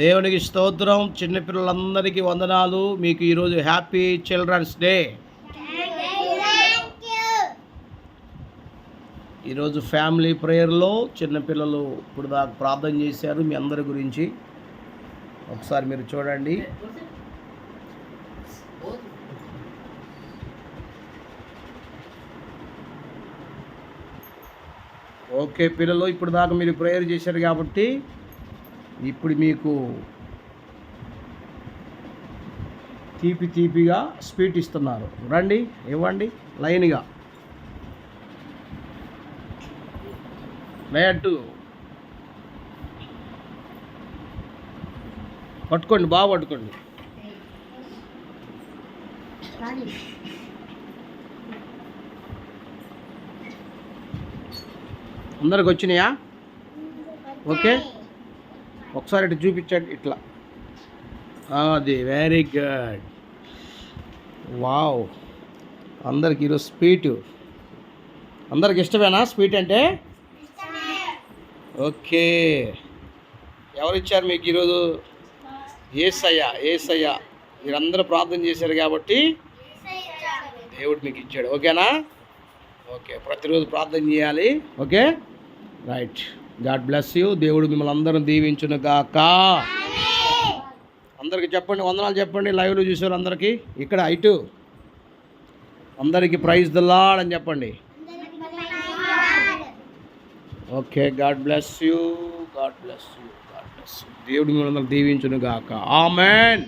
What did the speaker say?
దేవునికి స్తోత్రం. చిన్నపిల్లలందరికీ వందనాలు. మీకు ఈరోజు హ్యాపీ చిల్డ్రన్స్ డే. ఈరోజు ఫ్యామిలీ ప్రేయర్లో చిన్నపిల్లలు ఇప్పుడు దాకా ప్రార్థన చేశారు మీ అందరి గురించి. ఒకసారి మీరు చూడండి. ఓకే పిల్లలు ఇప్పుడు దాకా మీరు ప్రేయర్ చేశారు కాబట్టి ఇప్పుడు మీకు తీపి తీపిగా స్వీట్ ఇస్తున్నారు. రండి ఇవ్వండి లైన్గా. లేటు పట్టుకోండి బాగా పట్టుకోండి. అందరికి వచ్చినాయా? ఓకే. ఒకసారి ఇటు చూపించండి ఇట్లా. అది వెరీ గుడ్ వావ్ అందరికి ఈరోజు స్వీట్. అందరికి ఇష్టమేనా స్వీట్ అంటే? ఓకే. ఎవరిచ్చారు మీకు ఈరోజు? ఏసయ్య ఏసయ్య. మీరందరూ ప్రార్థన చేశారు కాబట్టి దేవుడు మీకు ఇచ్చాడు. ఓకేనా? ఓకే ప్రతిరోజు ప్రార్థన చేయాలి. Okay? Right God bless you. దేవుడు మిమ్మల్ని అందరం దీవించును గాక. అందరికి చెప్పండి వందనాలు చెప్పండి లైవ్లో చూసారు అందరికీ. ఇక్కడ ఇటు అందరికీ ప్రైజ్ దల్లాడ్ అని చెప్పండి. Okay God bless you God bless you God bless you దేవుడు మిమ్మల్ని దీవించును గాక. ఆమెన్